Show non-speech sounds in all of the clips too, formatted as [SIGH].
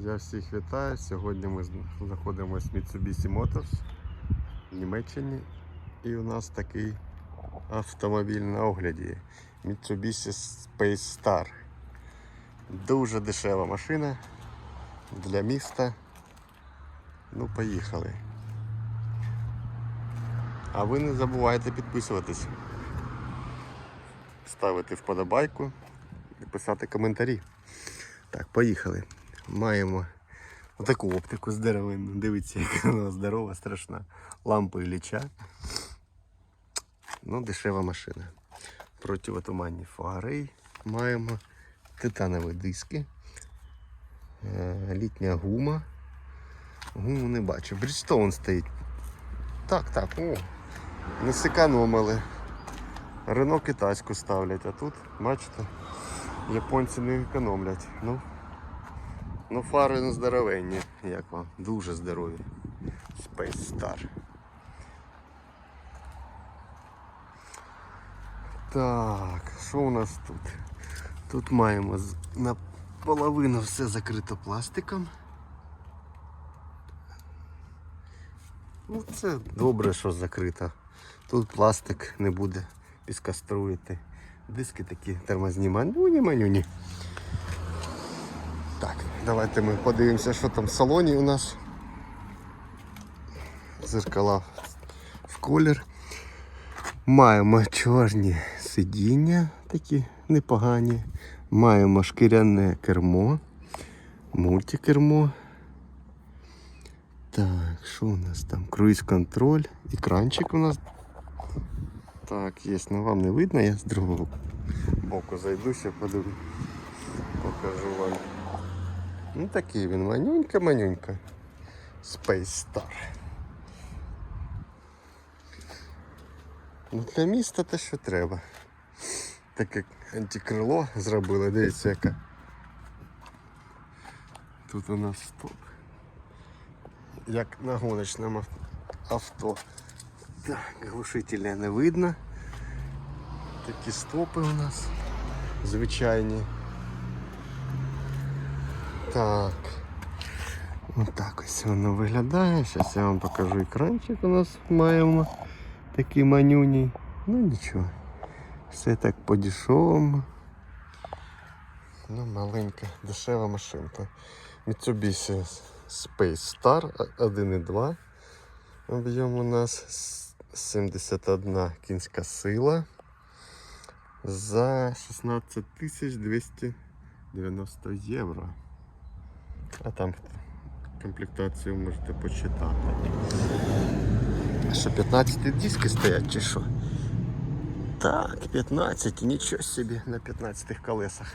Я всіх вітаю. Сьогодні ми знаходимося в Mitsubishi Motors в Німеччині. І у нас такий автомобіль на огляді. Mitsubishi Space Star. Дуже дешева машина для міста. Ну, поїхали. А ви не забувайте підписуватись, ставити вподобайку і писати коментарі. Так, поїхали. Маємо таку оптику з деревин. Дивіться, [LAUGHS] яка вона здорова, страшна. Лампи ліча. Ну, дешева машина. Противотуманні фари. Маємо титанові диски. Е, Літня гума. Гуму не бачу. Брідстоун стоїть. Так, так, о. Не секономили. Рено китайську ставлять, а тут, бачите, японці не економлять. Ну, ну фари не здоровенні, як вам, дуже здорові. Space Star. Так, що у нас тут? Тут маємо наполовину все закрито пластиком. Ну, це добре, що закрито. Тут пластик не буде піскоструїти. Диски такі тормозні манюні манюні. Давайте ми подивимося, що там в салоні у нас. Зеркала в колір. Маємо чорні сидіння такі непогані. Маємо шкіряне кермо, мультикермо. Так, що у нас там? Круїз контроль, екранчик у нас. Так, є, ну вам не видно, я з другого боку зайду, ще подивлю. Покажу вам. Ну такий він манюнька-манюнька. Space Star. Ну, для міста те, що треба. Таке антикрило зробили, дивіться яка. Тут у нас стоп. Як на гоночному авто. Так, глушителя не видно. Такі стопи у нас звичайні. Так. Отак ось воно виглядає. Зараз я вам покажу екранчик у нас маємо. Такий манюній. Ну нічого. Все так по-дешевому. Ну, маленька, дешева машинка. Mitsubishi Space Star 1.2. Об'єм у нас 71 кінська сила за 16 290 євро. А там комплектацію можете почитати. Що 15 диски стоять чи що? Так, 15, нічого собі на 15 колесах.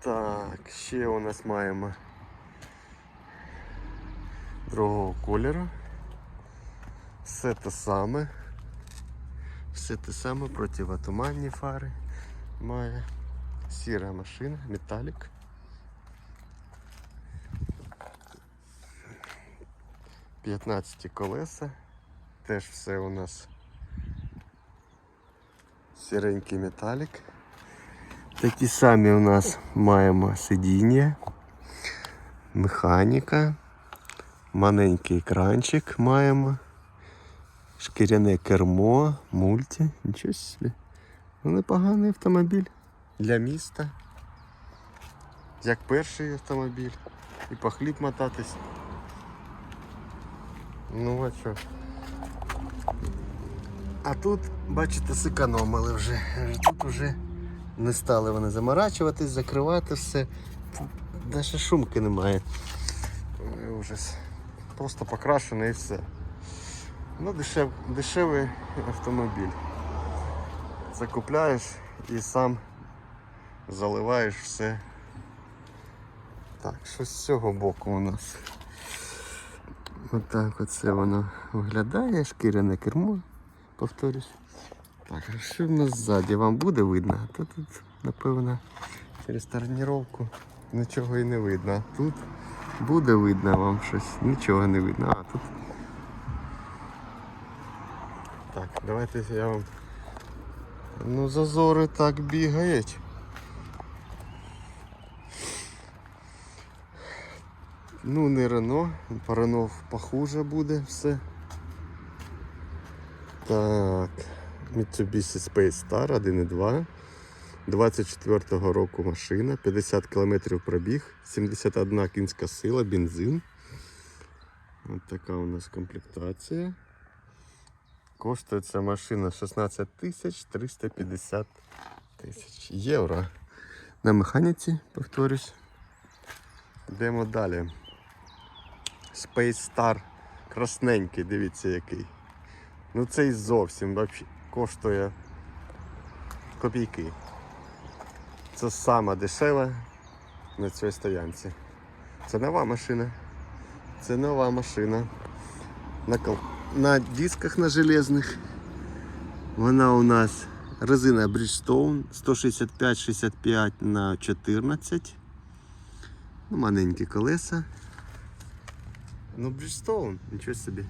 Так, ще у нас маємо другого кольору. Все те саме. Все те саме противотуманні фари має. Сіра машина, металік. П'ятнадцяті колеса. Теж все у нас сіренький металік. Такі самі у нас маємо сидіння, механіка, маленький екранчик маємо, шкіряне кермо, мульті, нічого собі. Ну, непоганий автомобіль для міста. Як перший автомобіль. І по хліб мотатись. Ну а що? А тут, бачите, зекономили вже. Тут вже не стали вони заморачуватись, закривати все. Тут навіть шумки немає. Ой, Ужас. Просто покрашено і все. Ну, дешев, дешевий автомобіль. Закупляєш і сам заливаєш все. Так, що з цього боку у нас? Отак оце воно виглядає, шкіряне кермо, повторюсь. Так, а що в нас ззаді вам буде видно? Та тут, напевно, через тонування нічого і не видно. Тут буде видно вам щось, нічого не видно. А тут. Так, давайте я вам. Ну, зазори так бігають. Ну, не Рено, по Рено похуже буде все. Так, Mitsubishi Space Star 1.2. 24-го року машина, 50 км пробіг, 71 кінська сила, бензин. Ось така у нас комплектація. Коштує ця машина 16 тисяч 350 тисяч євро. На механіці, повторюсь. Йдемо далі. Space Star красненький, дивіться який. Ну цей зовсім вообще коштує копійки. Це сама дешева на цій стоянці. Це нова машина. Це нова машина. На, кол... на дисках на железних. Вона у нас резина Bridgestone 165-65 на 14. Ну, маленькі колеса. Ну, Bridgestone, нічого собі.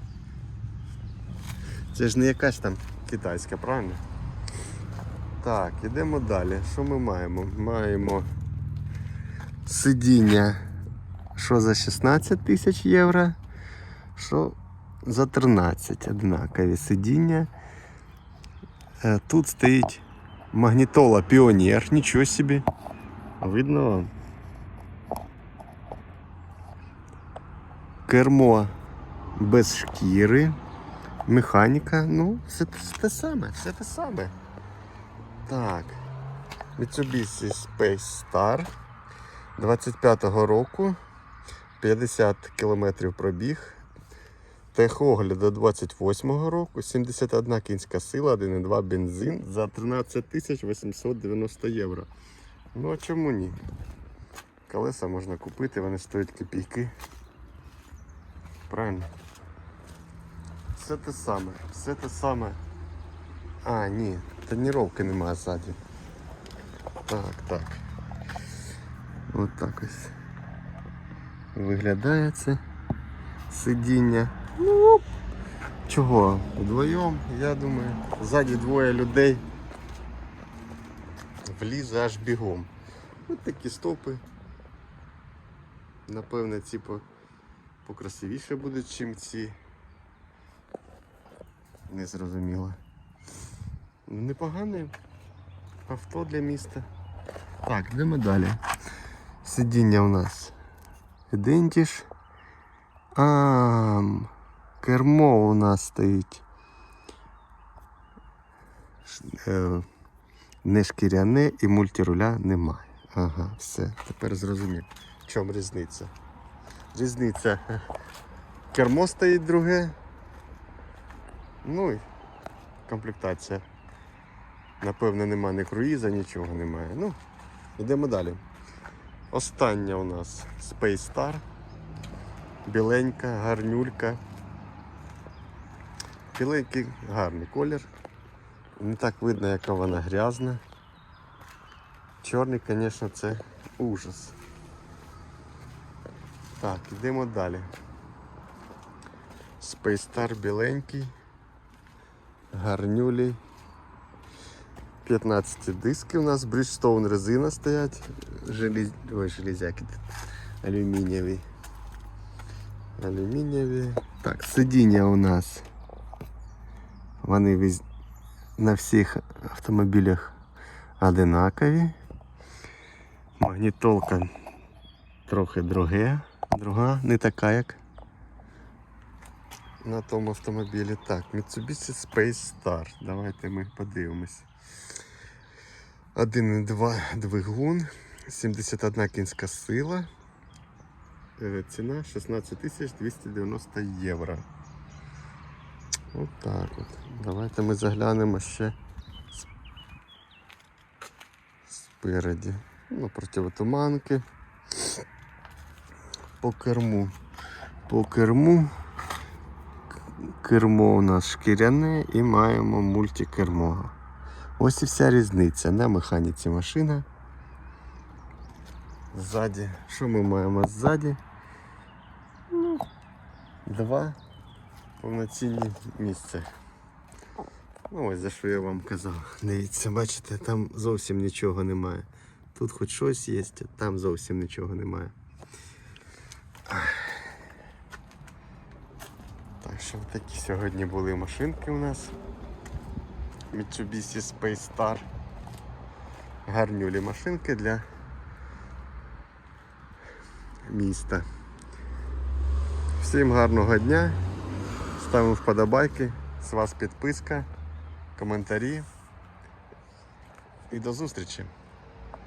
Це ж не якась там китайська, правильно? Так, ідемо далі. Що ми маємо? Маємо сидіння, що за 16 тисяч євро, що за 13 однакові сидіння. Е, Тут стоїть магнітола Піонер, нічого собі. Видно вам? Кермо без шкіри, механіка, ну, все те- саме, все те саме. Так. Mitsubishi Space Star 25-го року. 50 км пробіг. Техогляд до 28-го року. 71 кінська сила, 1,2 бензин за 13 890 євро. Ну а чому ні? Колеса можна купити, вони стоять копійки. Правильно? Все те саме, все те саме. А, ні, тоніровки немає ззаді. Так, так. От так ось. Виглядає це сидіння. Ну, чого? Вдвоєм, я думаю, ззаді двоє людей. Влізе аж бігом. Ось такі стопи. Напевне, ці по, покрасивіше будуть, чим ці. Не зрозуміло. Ну, Непогане авто для міста. Так, йдемо далі. Сидіння у нас ідентіш. А, кермо у нас стоїть. Е, Не шкіряне і мультируля немає. Ага, все, тепер зрозумів. В чому різниця? Різниця. Кермо стоїть друге. Ну і комплектація. Напевно, нема ні круїза, нічого немає. Ну, йдемо далі. Остання у нас Space Star. Біленька, гарнюлька. Біленький гарний колір. Не так видно, яка вона грязна. Чорний, звісно, це ужас. Так, йдемо далі. Star біленький. Гарнюлі. 15 диски у нас, Bridgestone резина стоять. Желіз... Ой, железяки. Алюмінієві. Алюмінієві. Так, сидіння у нас. Вони віз... на всіх автомобілях одинакові. Магнітолка трохи друге, друга, не така, як на тому автомобілі. Так, Mitsubishi Space Star. Давайте ми подивимось. 1,2 двигун, 71 кінська сила. Е, Ціна 16 тисяч 290 євро. От от. Давайте ми заглянемо ще спереді. Ну, противотуманки. По керму. По керму. Кермо у нас шкіряне і маємо мультикермо. Ось і вся різниця на механіці машина. Ззаді. Що ми маємо ззаді? Ну, два повноцінні місця. Ну ось за що я вам казав. Дивіться, бачите, там зовсім нічого немає. Тут хоч щось є, а там зовсім нічого немає. Що такі сьогодні були машинки у нас. Mitsubishi Space Star. Гарнюлі машинки для міста. Всім гарного дня. Ставимо вподобайки. З вас підписка, коментарі. І до зустрічі!